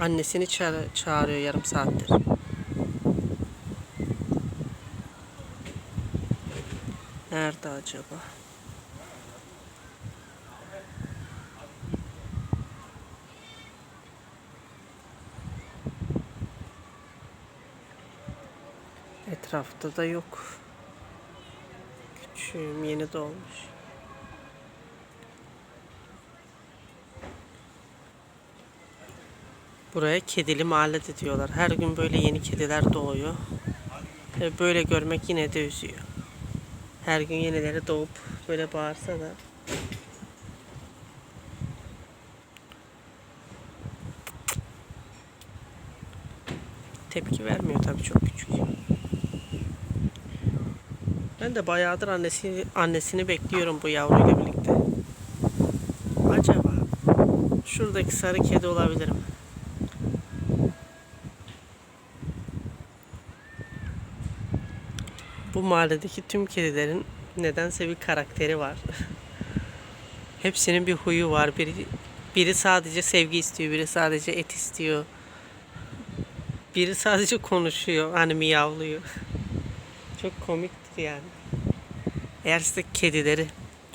Annesini çağır- çağırıyor yarım saattir. Nerede acaba? Etrafta da yok. Küçüğüm yeni doğmuş. Buraya kedili mahalle de diyorlar. Her gün böyle yeni kediler doğuyor. Ve böyle görmek yine de üzüyor. Her gün yenileri doğup böyle bağırsa da tepki vermiyor tabii çok küçük. Ben de bayağıdır annesi, annesini bekliyorum bu yavruyla birlikte. Acaba şuradaki sarı kedi olabilir mi? Bu mahalledeki tüm kedilerin nedense bir karakteri var. Hepsinin bir huyu var. Biri, biri sadece sevgi istiyor, biri sadece et istiyor. Biri sadece konuşuyor, hani miyavlıyor. Çok komiktir yani. Eğer siz kedileri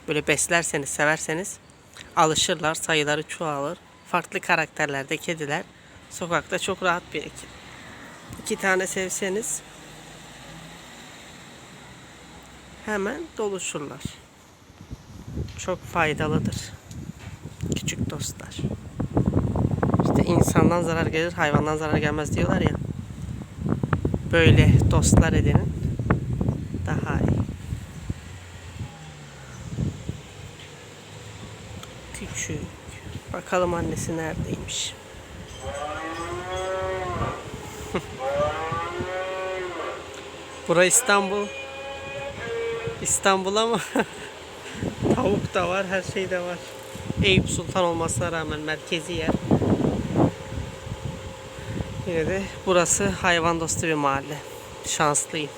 böyle beslerseniz, severseniz alışırlar, sayıları çoğalır. Farklı karakterlerde kediler sokakta çok rahat birikir. İki tane sevseniz hemen doluşurlar. Çok faydalıdır. Küçük dostlar. İşte insandan zarar gelir, hayvandan zarar gelmez diyorlar ya. Böyle dostlar edinin daha iyi. Küçük. Bakalım annesi neredeymiş. Bura İstanbul. İstanbul ama tavuk da var, her şey de var. Eyüp Sultan olmasına rağmen merkezi yer. Yine de burası hayvan dostu bir mahalle. Şanslıyım.